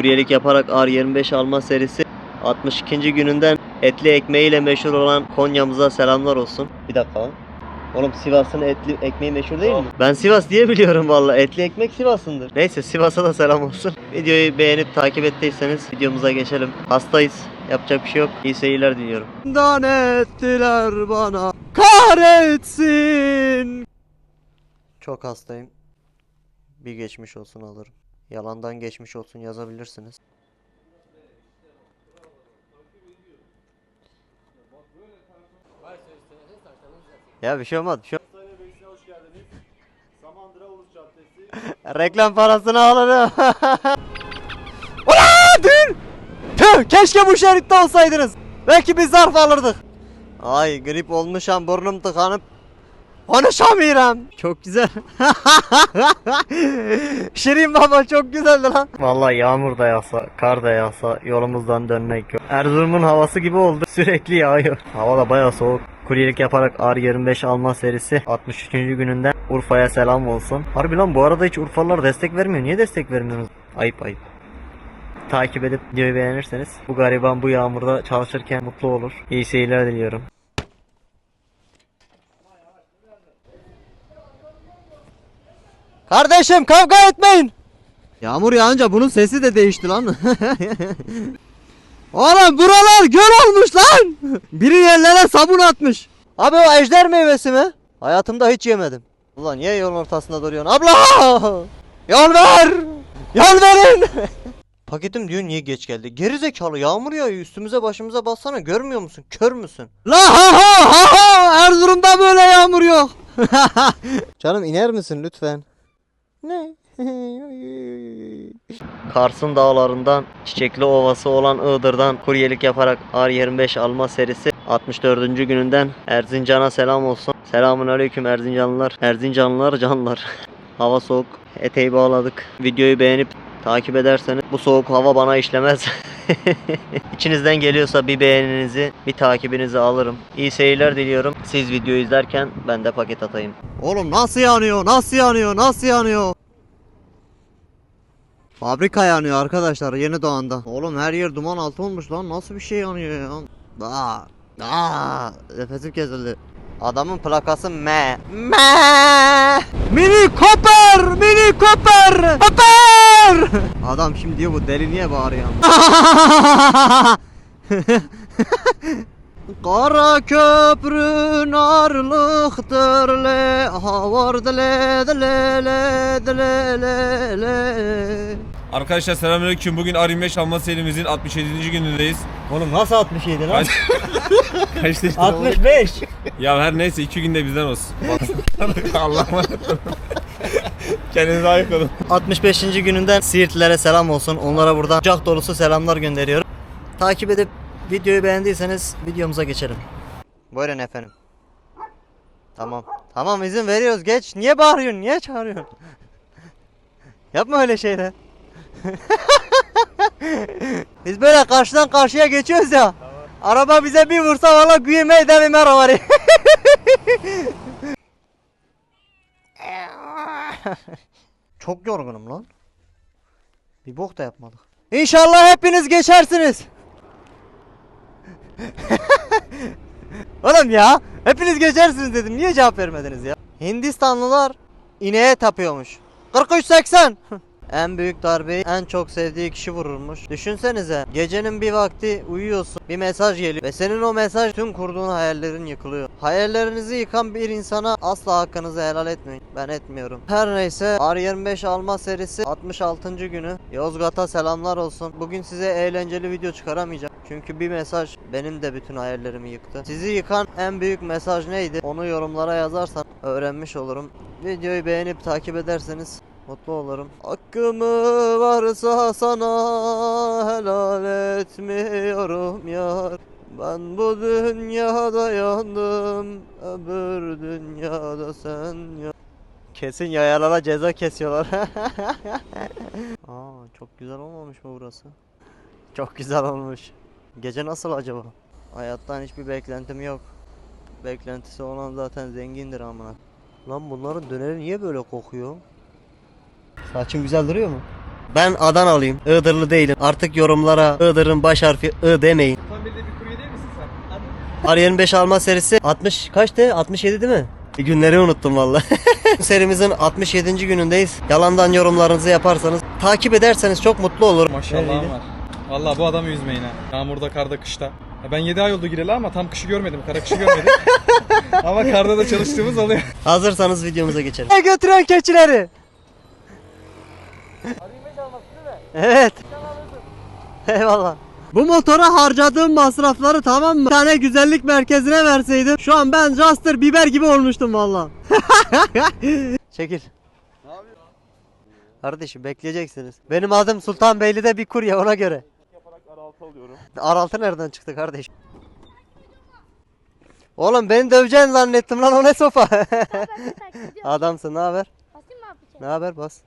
kuryelik yaparak R25 alma serisi 62. gününden etli ekmeğiyle meşhur olan Konya'mıza selamlar olsun. Bir dakika lan. Oğlum Sivas'ın etli ekmeği meşhur değil mi? Ben Sivas diye biliyorum valla. Etli ekmek Sivas'ındır. Neyse Sivas'a da selam olsun. Videoyu beğenip takip ettiyseniz videomuza geçelim. Hastayız. Yapacak bir şey yok. İyi seyirler diliyorum. Dan ettiler bana. Kahretsin. Çok hastayım. Bir geçmiş olsun alırım. Yalandan geçmiş olsun yazabilirsiniz. Ya bir şey olmaz. Bir şey Reklam parasını alırım. Ulan dur! Tüh, keşke bu şeritte olsaydınız. Belki biz zarf alırdık. Ay grip olmuşam burnum tıkanıp konuşamıyorum. Çok güzel. Şirin baba çok güzeldi lan. Vallahi yağmur da yağsa, kar da yağsa yolumuzdan dönmek yok. Erzurum'un havası gibi oldu. Sürekli yağıyor. Hava da bayağı soğuk. Kuryelik yaparak R25 alma serisi 63. gününden Urfa'ya selam olsun. Harbi lan bu arada hiç Urfalılar destek vermiyor. Niye destek vermiyorsunuz? Ayıp ayıp. Takip edip videoyu beğenirseniz bu gariban bu yağmurda çalışırken mutlu olur. İyi seyirler diliyorum. Kardeşim kavga etmeyin. Yağmur yağınca bunun sesi de değişti lan. Oğlum buralar göl olmuş lan. Biri yerlere sabun atmış. Abi o ejder meyvesi mi? Hayatımda hiç yemedim. Ulan niye yolun ortasında duruyorsun? Abla! Yol ver! Yol verin! Paketim diyor niye geç geldi? Geri zekalı yağmur yağıyor üstümüze başımıza bassana görmüyor musun? Kör müsün? La ha ha ha ha! Erzurum'da böyle yağmur yok. Canım iner misin lütfen? Ne? Kars'ın dağlarından Çiçekli Ovası olan Iğdır'dan kuryelik yaparak R25 alma serisi 64. gününden Erzincan'a selam olsun. Selamun aleyküm Erzincanlılar. Erzincanlılar canlar. Hava soğuk. Eteği bağladık. Videoyu beğenip takip ederseniz bu soğuk hava bana işlemez. İçinizden geliyorsa bir beğeninizi, bir takibinizi alırım. İyi seyirler diliyorum. Siz videoyu izlerken ben de paket atayım. Oğlum nasıl yanıyor? Nasıl yanıyor? Nasıl yanıyor? Fabrika yanıyor arkadaşlar yeni doğanda. Oğlum her yer duman altı olmuş lan. Nasıl bir şey yanıyor ya? Aa, aa, nefesim kesildi. Adamın plakası M. M. Mini Cooper, Mini Cooper, Cooper. Adam şimdi diyor bu deli niye bağırıyor? Kara köprü narlıktır le havar dile dile le dile le le Arkadaşlar selamünaleyküm. Bugün R25 alma serimizin 67. günündeyiz. Oğlum nasıl 67 lan? Kaç değil? 65 Ya her neyse iki günde bizden olsun. Olun. Kendinize layık olun. 65. gününden Siirtlilere selam olsun. Onlara buradan kucak dolusu selamlar gönderiyorum. Takip edip videoyu beğendiyseniz videomuza geçelim. Buyurun efendim. Tamam. Tamam izin veriyoruz geç. Niye bağırıyorsun? Niye çağırıyorsun? Yapma öyle şeyler. Biz böyle karşıdan karşıya geçiyoruz ya. Araba bize bir vursa valla güyeme eder merhaba. Çok yorgunum lan. Bir bok da yapmadık. İnşallah hepiniz geçersiniz. Oğlum ya hepiniz geçersiniz dedim. Niye cevap vermediniz ya? Hindistanlılar ineğe tapıyormuş. 43-80. En büyük darbeyi en çok sevdiği kişi vururmuş. Düşünsenize gecenin bir vakti uyuyorsun bir mesaj geliyor ve senin o mesaj tüm kurduğun hayallerin yıkılıyor. Hayallerinizi yıkan bir insana asla hakkınızı helal etmeyin. Ben etmiyorum. Her neyse R25 alma serisi 66. günü. Yozgat'a selamlar olsun. Bugün size eğlenceli video çıkaramayacağım. Çünkü bir mesaj benim de bütün hayallerimi yıktı. Sizi yıkan en büyük mesaj neydi? Onu yorumlara yazarsan öğrenmiş olurum. Videoyu beğenip takip ederseniz Mutlu olurum. Hakkımı varsa sana helal etmiyorum yar. Ben bu dünyada yandım, öbür dünyada sen ya. Kesin yayalara ceza kesiyorlar. Aa, çok güzel olmamış mı burası? Çok güzel olmuş. Gece nasıl acaba? Hayattan hiçbir beklentim yok. Beklentisi olan zaten zengindir amına. Lan bunların döneri niye böyle kokuyor? Saçın güzel duruyor mu? Ben Adanalıyım. Iğdırlı değilim. Artık yorumlara Iğdır'ın baş harfi I demeyin. Sultanbeyli'de bir kurye değil misin sen? R25 alma serisi 60 kaçtı? 67 değil mi? E, Günleri unuttum valla. Serimizin 67. günündeyiz. Yalandan yorumlarınızı yaparsanız, takip ederseniz çok mutlu olurum. Maşallahım var. Valla bu adamı üzmeyin ha. Yağmurda, karda, kışta. Ya ben 7 ay oldu gireli ama tam kışı görmedim. Kara kışı görmedim. ama karda da çalıştığımız oluyor. Hazırsanız videomuza geçelim. Ne götüren keçileri? Evet. Eyvallah. Bu motora harcadığım masrafları tamam mı? Bir tane güzellik merkezine verseydim şu an ben Juster biber gibi olmuştum valla. Çekil. Kardeşim bekleyeceksiniz. Benim adım Sultanbeyli'de bir kurye ona göre. Araltı nereden çıktı kardeşim? Oğlum beni döveceksin zannettim lan o ne sopa. Adamsın ne haber? Ne haber bas.